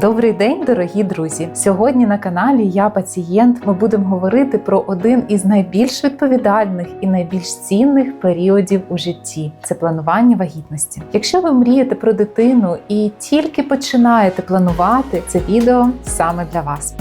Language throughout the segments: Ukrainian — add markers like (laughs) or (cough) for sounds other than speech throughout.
Добрий день, дорогі друзі! Сьогодні на каналі Я пацієнт. Ми будемо говорити про один із найбільш відповідальних і найбільш цінних періодів у житті це планування вагітності. Якщо ви мрієте про дитину і тільки починаєте планувати, це відео саме для вас.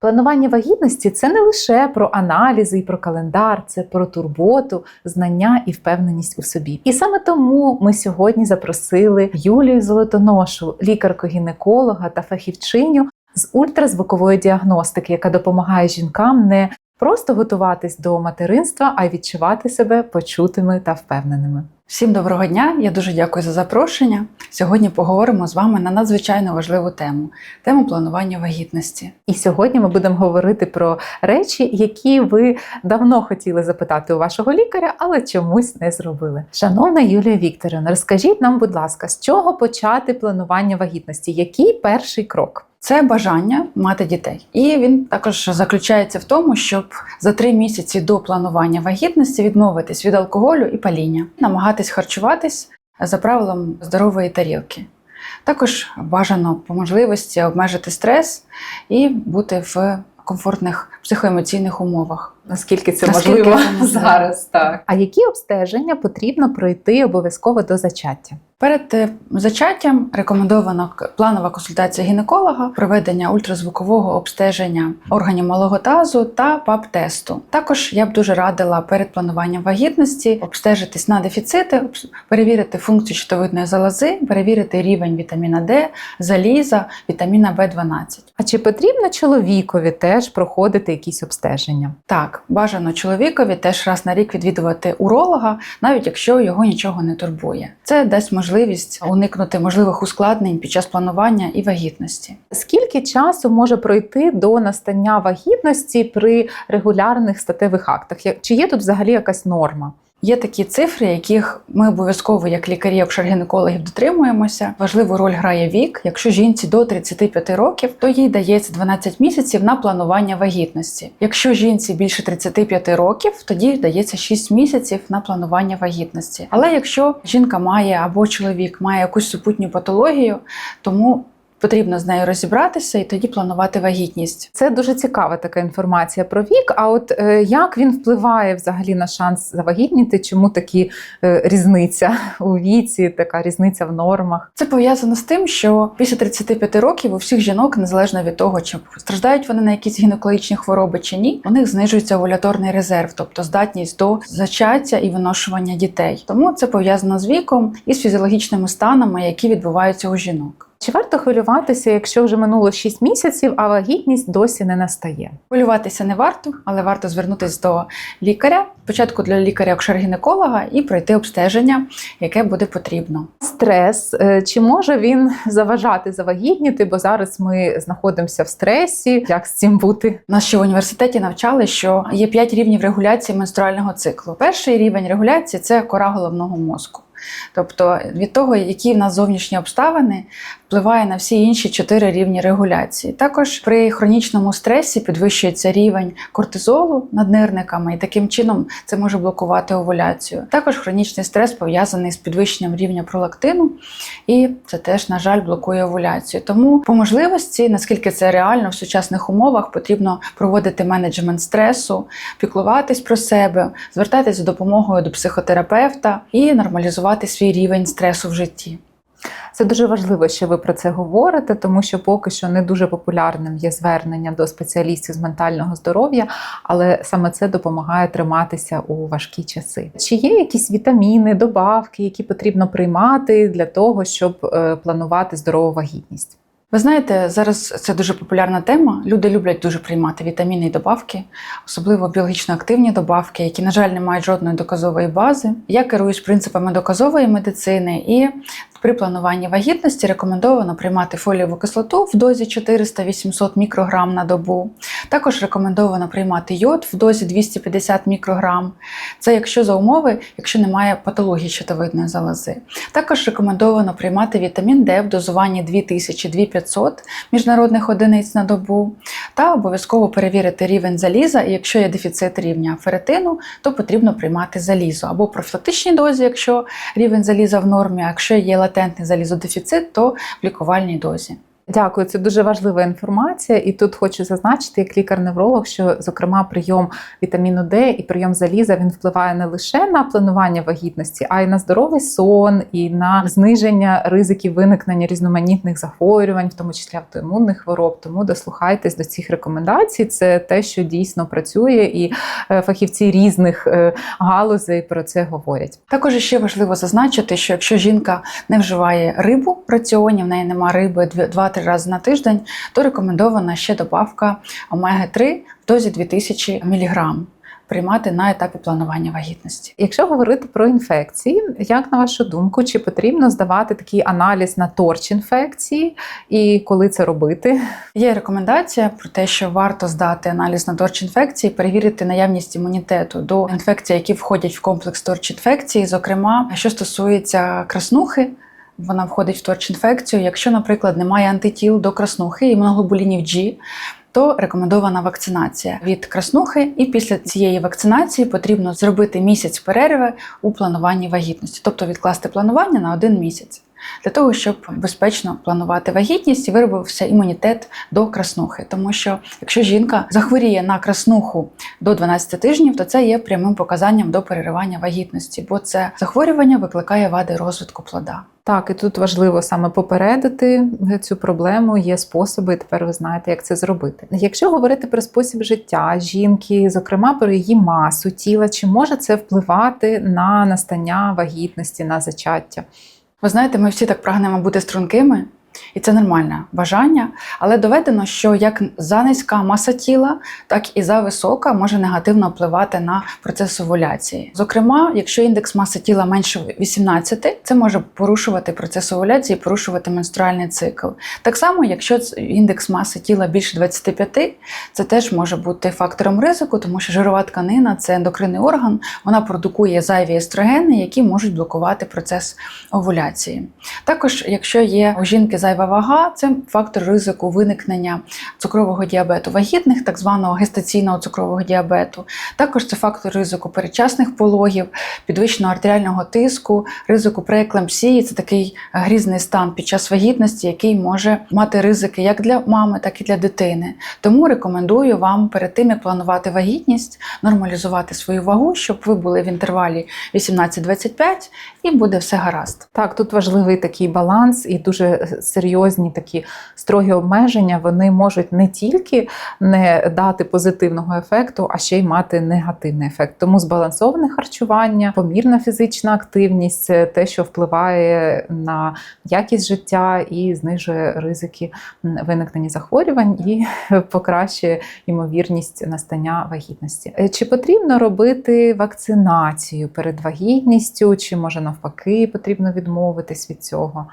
Планування вагітності це не лише про аналізи і про календар, це про турботу, знання і впевненість у собі. І саме тому ми сьогодні запросили Юлію Золотоношу, лікарку-гінеколога та фахівчиню з ультразвукової діагностики, яка допомагає жінкам не просто готуватись до материнства, а й відчувати себе почутими та впевненими. Всім доброго дня! Я дуже дякую за запрошення. Сьогодні поговоримо з вами на надзвичайно важливу тему тему планування вагітності. І сьогодні ми будемо говорити про речі, які ви давно хотіли запитати у вашого лікаря, але чомусь не зробили. Шановна Юлія Вікторівна, розкажіть нам, будь ласка, з чого почати планування вагітності? Який перший крок? Це бажання мати дітей, і він також заключається в тому, щоб за три місяці до планування вагітності відмовитись від алкоголю і паління, намагатись харчуватись за правилом здорової тарілки. Також бажано по можливості обмежити стрес і бути в комфортних психоемоційних умовах. Наскільки це Наскільки можливо це зараз? Так. А які обстеження потрібно пройти обов'язково до зачаття? Перед е, зачаттям рекомендована планова консультація гінеколога, проведення ультразвукового обстеження органів малого тазу та ПАП-тесту. Також я б дуже радила перед плануванням вагітності обстежитись на дефіцити, перевірити функцію щитовидної залози, перевірити рівень вітаміна Д, заліза, вітаміна В12. А чи потрібно чоловікові теж проходити якісь обстеження? Так, бажано чоловікові теж раз на рік відвідувати уролога, навіть якщо його нічого не турбує. Це дасть можливість уникнути можливих ускладнень під час планування і вагітності. Скільки часу може пройти до настання вагітності при регулярних статевих актах? Чи є тут взагалі якась норма? Є такі цифри, яких ми обов'язково, як лікарі, акушер-гінекологів, дотримуємося. Важливу роль грає вік. Якщо жінці до 35 років, то їй дається 12 місяців на планування вагітності. Якщо жінці більше 35 років, тоді дається 6 місяців на планування вагітності. Але якщо жінка має або чоловік має якусь супутню патологію, тому потрібно з нею розібратися і тоді планувати вагітність. Це дуже цікава така інформація про вік. А от е, як він впливає взагалі на шанс завагітніти? Чому такі е, різниця у віці, така різниця в нормах? Це пов'язано з тим, що після 35 років у всіх жінок, незалежно від того, чи страждають вони на якісь гінекологічні хвороби чи ні, у них знижується овуляторний резерв, тобто здатність до зачаття і виношування дітей. Тому це пов'язано з віком і з фізіологічними станами, які відбуваються у жінок. Чи варто хвилюватися, якщо вже минуло 6 місяців, а вагітність досі не настає? Хвилюватися не варто, але варто звернутися до лікаря. Спочатку для лікаря акушер-гінеколога і пройти обстеження, яке буде потрібно. Стрес е, чи може він заважати завагітніти? Бо зараз ми знаходимося в стресі. Як з цим бути? Нас ще в університеті навчали, що є 5 рівнів регуляції менструального циклу. Перший рівень регуляції це кора головного мозку. Тобто від того, які в нас зовнішні обставини, впливає на всі інші чотири рівні регуляції. Також при хронічному стресі підвищується рівень кортизолу над нирниками, і таким чином це може блокувати овуляцію. Також хронічний стрес пов'язаний з підвищенням рівня пролактину, і це теж, на жаль, блокує овуляцію. Тому по можливості, наскільки це реально в сучасних умовах, потрібно проводити менеджмент стресу, піклуватись про себе, звертатись за допомогою до психотерапевта і нормалізувати свій рівень стресу в житті. Це дуже важливо, що ви про це говорите, тому що поки що не дуже популярним є звернення до спеціалістів з ментального здоров'я, але саме це допомагає триматися у важкі часи. Чи є якісь вітаміни, добавки, які потрібно приймати для того, щоб е, планувати здорову вагітність? Ви знаєте, зараз це дуже популярна тема. Люди люблять дуже приймати вітаміни і добавки, особливо біологічно активні добавки, які, на жаль, не мають жодної доказової бази. Я керуюсь принципами доказової медицини і при плануванні вагітності рекомендовано приймати фолієву кислоту в дозі 400-800 мікрограм на добу. Також рекомендовано приймати йод в дозі 250 мікрограм. Це якщо за умови, якщо немає патології щитовидної залози. Також рекомендовано приймати вітамін Д в дозуванні 2000-2500 міжнародних одиниць на добу, та обов'язково перевірити рівень заліза. І якщо є дефіцит рівня ферритину, то потрібно приймати залізо або профілактичній дозі, якщо рівень заліза в нормі, а якщо є латентний залізодефіцит, то в лікувальній дозі. Дякую, це дуже важлива інформація. І тут хочу зазначити, як лікар-невролог, що зокрема прийом вітаміну Д і прийом заліза він впливає не лише на планування вагітності, а й на здоровий сон і на зниження ризиків виникнення різноманітних захворювань, в тому числі автоімунних хвороб. Тому дослухайтесь до цих рекомендацій. Це те, що дійсно працює, і е, фахівці різних е, галузей про це говорять. Також ще важливо зазначити, що якщо жінка не вживає рибу в раціоні, в неї немає риби 2-3 рази на тиждень, то рекомендована ще добавка омеги-3 в дозі 2000 мг приймати на етапі планування вагітності. Якщо говорити про інфекції, як на вашу думку, чи потрібно здавати такий аналіз на торч інфекції і коли це робити? Є рекомендація про те, що варто здати аналіз на торч інфекції, перевірити наявність імунітету до інфекцій, які входять в комплекс торч інфекції, зокрема, що стосується краснухи. Вона входить в торч-інфекцію. Якщо, наприклад, немає антитіл до краснухи, імуноглобулінів G, то рекомендована вакцинація від краснухи, і після цієї вакцинації потрібно зробити місяць перерви у плануванні вагітності, тобто відкласти планування на один місяць. Для того щоб безпечно планувати вагітність і виробився імунітет до краснухи, тому що якщо жінка захворіє на краснуху до 12 тижнів, то це є прямим показанням до переривання вагітності, бо це захворювання викликає вади розвитку плода. Так, і тут важливо саме попередити цю проблему. Є способи, і тепер ви знаєте, як це зробити. Якщо говорити про спосіб життя жінки, зокрема про її масу тіла, чи може це впливати на настання вагітності, на зачаття? Ви знаєте, ми всі так прагнемо бути стрункими, і це нормальне бажання, але доведено, що як за низька маса тіла, так і за висока може негативно впливати на процес овуляції. Зокрема, якщо індекс маси тіла менше 18, це може порушувати процес овуляції, порушувати менструальний цикл. Так само, якщо індекс маси тіла більше 25, це теж може бути фактором ризику, тому що жирова тканина це ендокринний орган, вона продукує зайві естрогени, які можуть блокувати процес овуляції. Також, якщо є у жінки зайва вага це фактор ризику виникнення цукрового діабету вагітних, так званого гестаційного цукрового діабету. Також це фактор ризику передчасних пологів, підвищеного артеріального тиску, ризику прееклампсії. Це такий грізний стан під час вагітності, який може мати ризики як для мами, так і для дитини. Тому рекомендую вам перед тим, як планувати вагітність, нормалізувати свою вагу, щоб ви були в інтервалі 18-25 і буде все гаразд. Так, тут важливий такий баланс і дуже серйозні такі строгі обмеження. Вони можуть не тільки не дати позитивного ефекту, а ще й мати негативний ефект. Тому збалансоване харчування, помірна фізична активність те, що впливає на якість життя і знижує ризики виникнення захворювань і (laughs) покращує ймовірність настання вагітності. Е, Чи потрібно робити вакцинацію перед вагітністю, чи може навпаки потрібно відмовитись від цього?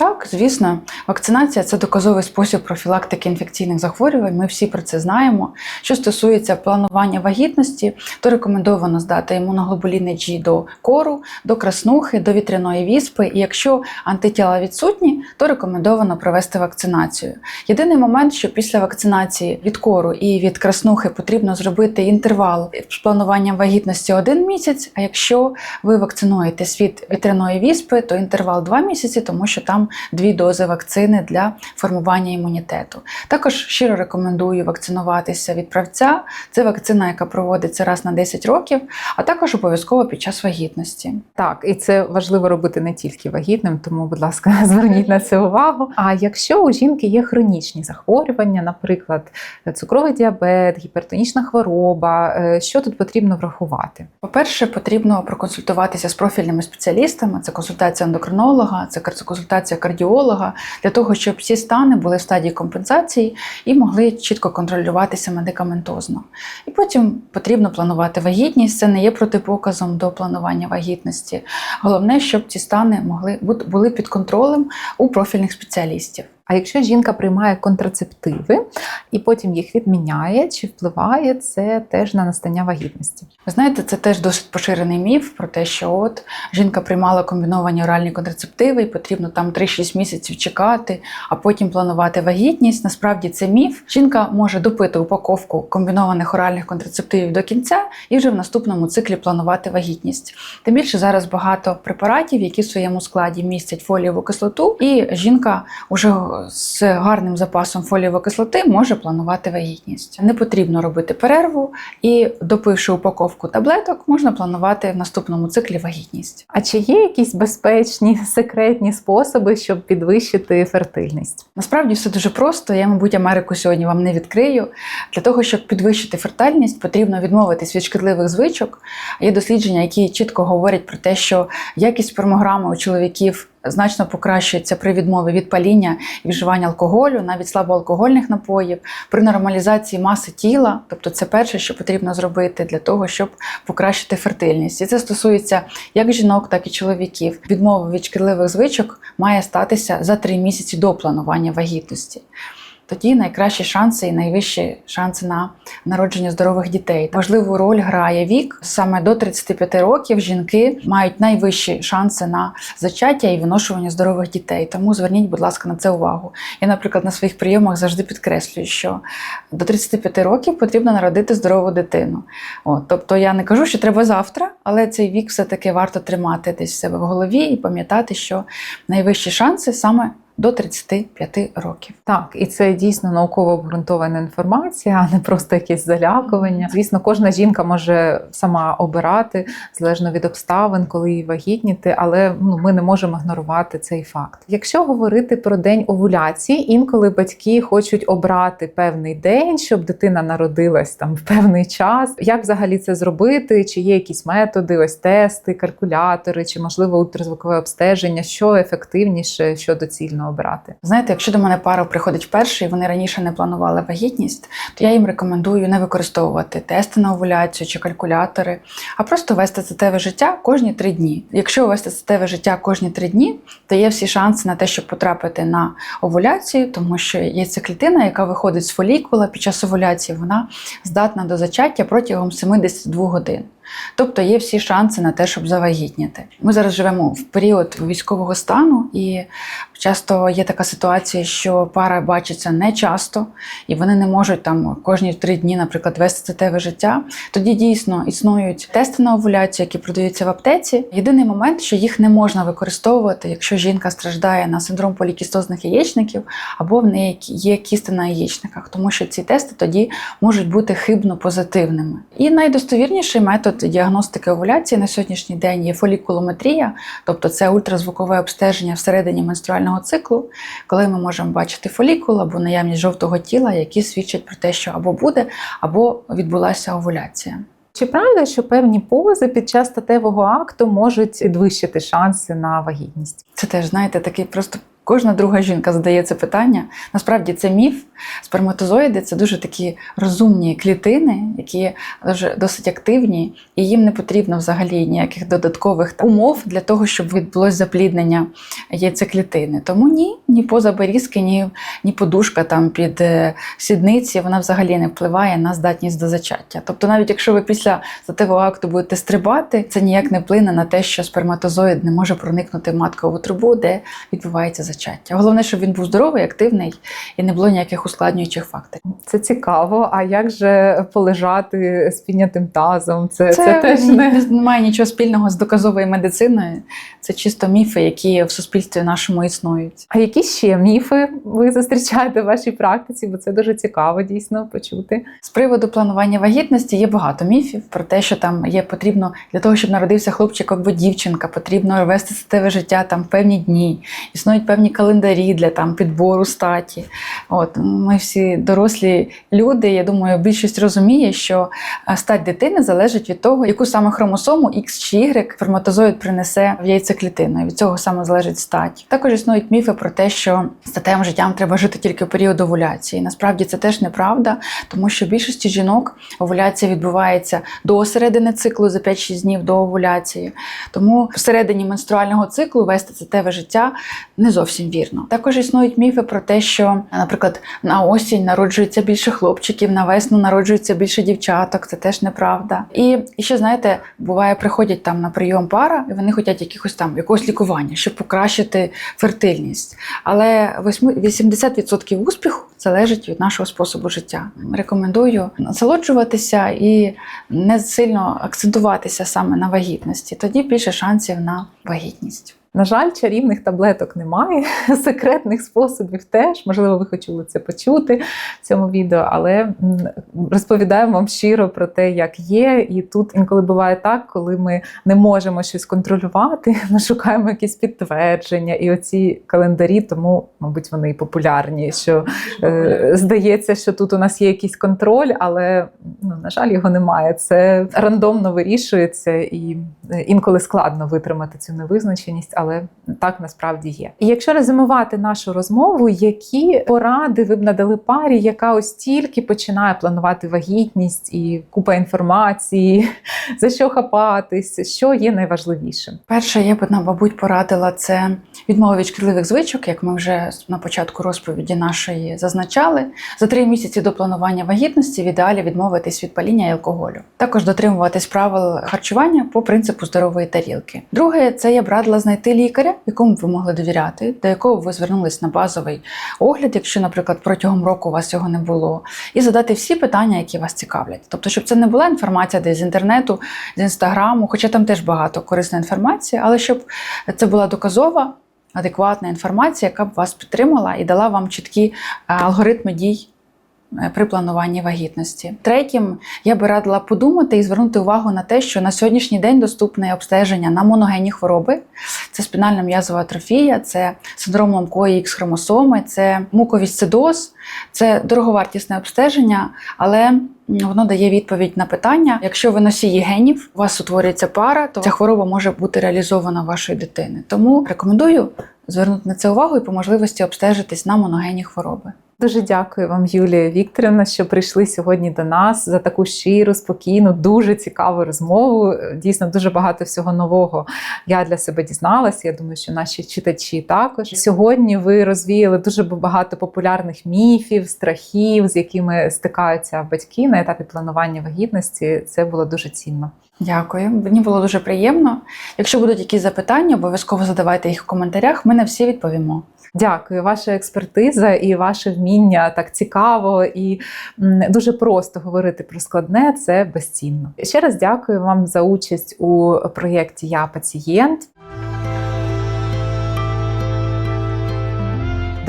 Так, звісно, вакцинація це доказовий спосіб профілактики інфекційних захворювань. Ми всі про це знаємо. Що стосується планування вагітності, то рекомендовано здати імуноглобуліни G до кору, до краснухи, до вітряної віспи. І якщо антитіла відсутні, то рекомендовано провести вакцинацію. Єдиний момент, що після вакцинації від кору і від краснухи потрібно зробити інтервал з плануванням вагітності один місяць. А якщо ви вакцинуєтесь від вітряної віспи, то інтервал два місяці, тому що там дві дози вакцини для формування імунітету. Також щиро рекомендую вакцинуватися від правця. Це вакцина, яка проводиться раз на 10 років, а також обов'язково під час вагітності. Так, і це важливо робити не тільки вагітним, тому, будь ласка, (laughs) зверніть на це увагу. А якщо у жінки є хронічні захворювання, наприклад, цукровий діабет, гіпертонічна хвороба, е, що тут потрібно врахувати? По-перше, потрібно проконсультуватися з профільними спеціалістами. Це консультація ендокринолога, це консультація кардіолога для того, щоб ці стани були в стадії компенсації і могли чітко контролюватися медикаментозно. І потім потрібно планувати вагітність. Це не є протипоказом до планування вагітності. Головне, щоб ці стани могли бути були під контролем у профільних спеціалістів. А якщо жінка приймає контрацептиви і потім їх відміняє, чи впливає це теж на настання вагітності? Ви знаєте, це теж досить поширений міф про те, що от жінка приймала комбіновані оральні контрацептиви, і потрібно там 3-6 місяців чекати, а потім планувати вагітність. Насправді це міф. Жінка може допити упаковку комбінованих оральних контрацептивів до кінця і вже в наступному циклі планувати вагітність. Тим більше зараз багато препаратів, які в своєму складі містять фолієву кислоту, і жінка уже з гарним запасом фолієвої кислоти може планувати вагітність. Не потрібно робити перерву і допивши упаковку таблеток, можна планувати в наступному циклі вагітність. А чи є якісь безпечні секретні способи, щоб підвищити фертильність? Насправді все дуже просто. Я, мабуть, Америку сьогодні вам не відкрию. Для того, щоб підвищити фертильність, потрібно відмовитись від шкідливих звичок. Є дослідження, які чітко говорять про те, що якість спермограми у чоловіків значно покращується при відмові від паління і вживання алкоголю, навіть слабоалкогольних напоїв, при нормалізації маси тіла. Тобто, це перше, що потрібно зробити для того, щоб покращити фертильність. І це стосується як жінок, так і чоловіків. Відмова від шкідливих звичок має статися за три місяці до планування вагітності. Тоді найкращі шанси і найвищі шанси на народження здорових дітей. Важливу роль грає вік. Саме до 35 років жінки мають найвищі шанси на зачаття і виношування здорових дітей. Тому зверніть, будь ласка, на це увагу. Я, наприклад, на своїх прийомах завжди підкреслюю, що до 35 років потрібно народити здорову дитину. От, тобто я не кажу, що треба завтра, але цей вік все-таки варто тримати десь в себе в голові і пам'ятати, що найвищі шанси саме до 35 років. Так, і це дійсно науково обґрунтована інформація, а не просто якесь залякування. Звісно, кожна жінка може сама обирати залежно від обставин, коли їй вагітніти, але ну, ми не можемо ігнорувати цей факт. Якщо говорити про день овуляції, інколи батьки хочуть обрати певний день, щоб дитина народилась там в певний час. Як взагалі це зробити? Чи є якісь методи, ось тести, калькулятори, чи можливо ультразвукове обстеження, що ефективніше, що доцільно обирати? Знаєте, якщо до мене пара приходить вперше вони раніше не планували вагітність, то я їм рекомендую не використовувати тести на овуляцію чи калькулятори, а просто вести статеве життя кожні три дні. Якщо вести статеве життя кожні три дні, то є всі шанси на те, щоб потрапити на овуляцію, тому що яйцеклітина, яка виходить з фолікула під час овуляції, вона здатна до зачаття протягом 72 годин. Тобто є всі шанси на те, щоб завагітніти. Ми зараз живемо в період військового стану, і часто є така ситуація, що пара бачиться не часто, і вони не можуть там кожні три дні, наприклад, вести статеве життя. Тоді дійсно існують тести на овуляцію, які продаються в аптеці. Єдиний момент, що їх не можна використовувати, якщо жінка страждає на синдром полікістозних яєчників, або в неї є кісти на яєчниках, тому що ці тести тоді можуть бути хибно позитивними. І найдостовірніший метод діагностики овуляції на сьогоднішній день є фолікулометрія, тобто це ультразвукове обстеження всередині менструального циклу, коли ми можемо бачити фолікул або наявність жовтого тіла, які свідчать про те, що або буде, або відбулася овуляція. Чи правда, що певні пози під час статевого акту можуть підвищити шанси на вагітність? Це теж, знаєте, такий просто кожна друга жінка задає це питання. Насправді це міф. Сперматозоїди це дуже такі розумні клітини, які дуже досить активні, і їм не потрібно взагалі ніяких додаткових умов для того, щоб відбулось запліднення яйцеклітини. Тому ні, ні поза берізки, ні, ні подушка там під е, сідниці, вона взагалі не впливає на здатність до зачаття. Тобто, навіть якщо ви після статевого акту будете стрибати, це ніяк не вплине на те, що сперматозоїд не може проникнути в маткову трубу, де відбувається зачаття. Головне, щоб він був здоровий, активний і не було ніяких ускладнюючих факторів. Це цікаво. А як же полежати з піднятим тазом? Це, це, Це, теж не не має нічого спільного з доказовою медициною. Це чисто міфи, які в суспільстві нашому існують. а які ще міфи ви зустрічаєте в вашій практиці? Бо це дуже цікаво дійсно почути. З приводу планування вагітності є багато міфів про те, що там є потрібно для того, щоб народився хлопчик або дівчинка, потрібно вести статеве життя там певні дні. Існують певні календарі для там підбору статі. От ми всі дорослі люди. Я думаю, більшість розуміє, що е, стать дитини залежить від того, яку саме хромосому X чи Y сперматозоїд принесе в яйцеклітину. І від цього саме залежить стать. Також існують міфи про те, що статевим життям треба жити тільки в період овуляції. Насправді це теж неправда, тому що в більшості жінок овуляція відбувається до середини циклу за 5-6 днів до овуляції. Тому всередині менструального циклу вести статеве життя не зовсім зовсім вірно. Також існують міфи про те, що, наприклад, на осінь народжується більше хлопчиків, на весну народжується більше дівчаток. Це теж неправда. І, і ще знаєте, буває, приходять там на прийом пара, і вони хочуть якихось там якогось лікування, щоб покращити фертильність. Але 80% успіху залежить від нашого способу життя. Рекомендую насолоджуватися і не сильно акцентуватися саме на вагітності. Тоді більше шансів на вагітність. На жаль, чарівних таблеток немає, (laughs) секретних способів теж. Можливо, ви хотіли це почути в цьому відео, але розповідаємо вам щиро про те, як є. І тут інколи буває так, коли ми не можемо щось контролювати, (laughs) ми шукаємо якісь підтвердження, і оці календарі, тому, мабуть, вони і популярні. Що е, здається, що тут у нас є якийсь контроль, але ну, на жаль, його немає. Це рандомно вирішується, і е, інколи складно витримати цю невизначеність, але так насправді є. І якщо резюмувати нашу розмову, які поради ви б надали парі, яка ось тільки починає планувати вагітність і купа інформації, (laughs) за що хапатись, що є найважливішим? Перше, я б, мабуть, порадила це відмова від шкідливих звичок, як ми вже на початку розповіді нашої зазначали. За три місяці до планування вагітності в ідеалі відмовитись від паління і алкоголю. Також дотримуватись правил харчування по принципу здорової тарілки. Друге, це я б радила знайти лікаря, якому ви могли довіряти, до якого ви звернулись на базовий огляд, якщо, наприклад, протягом року у вас цього не було, і задати всі питання, які вас цікавлять. Тобто, щоб це не була інформація десь з інтернету, з інстаграму, хоча там теж багато корисної інформації, але щоб це була доказова, адекватна інформація, яка б вас підтримала і дала вам чіткі е, алгоритми дій. Е, При плануванні вагітності. Третім, я би радила подумати і звернути увагу на те, що на сьогоднішній день доступне обстеження на моногенні хвороби. Це спінальна м'язова атрофія, це синдром ламкої ікс хромосоми, це муковісцидоз, це дороговартісне обстеження, але воно дає відповідь на питання. Якщо ви носії генів, у вас утворюється пара, то ця хвороба може бути реалізована вашої дитини. Тому рекомендую звернути на це увагу і по можливості обстежитись на моногенні хвороби. Дуже дякую вам, Юлія Вікторівна, що прийшли сьогодні до нас за таку щиру, спокійну, дуже цікаву розмову. Дійсно, дуже багато всього нового я для себе дізналася. Я думаю, що наші читачі також. Сьогодні ви розвіяли дуже багато популярних міфів, страхів, з якими стикаються батьки на етапі планування вагітності. Це було дуже цінно. Дякую, мені було дуже приємно. Якщо будуть якісь запитання, обов'язково задавайте їх в коментарях. Ми на всі відповімо. Дякую, ваша експертиза і ваше вміння так цікаво і дуже просто говорити про складне це безцінно. Ще раз дякую вам за участь у проєкті Я пацієнт.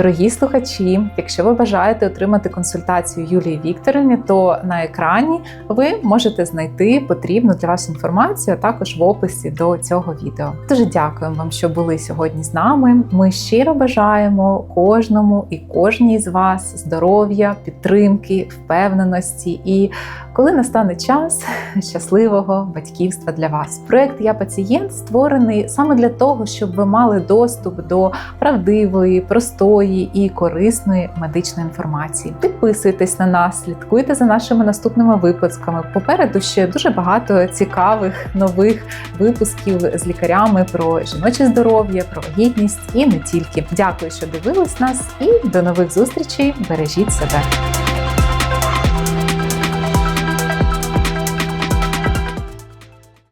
Дорогі слухачі, якщо ви бажаєте отримати консультацію Юлії Вікторівни, то на екрані ви можете знайти потрібну для вас інформацію, а також в описі до цього відео. Дуже дякуємо вам, що були сьогодні з нами. Ми щиро бажаємо кожному і кожній з вас здоров'я, підтримки, впевненості і коли настане час (laughs) щасливого батьківства для вас. Проект Я пацієнт створений саме для того, щоб ви мали доступ до правдивої, простої і корисної медичної інформації. Підписуйтесь на нас, слідкуйте за нашими наступними випусками. Попереду ще дуже багато цікавих нових випусків з лікарями про жіноче здоров'я, про вагітність і не тільки. Дякую, що дивились нас, і до нових зустрічей. Бережіть себе.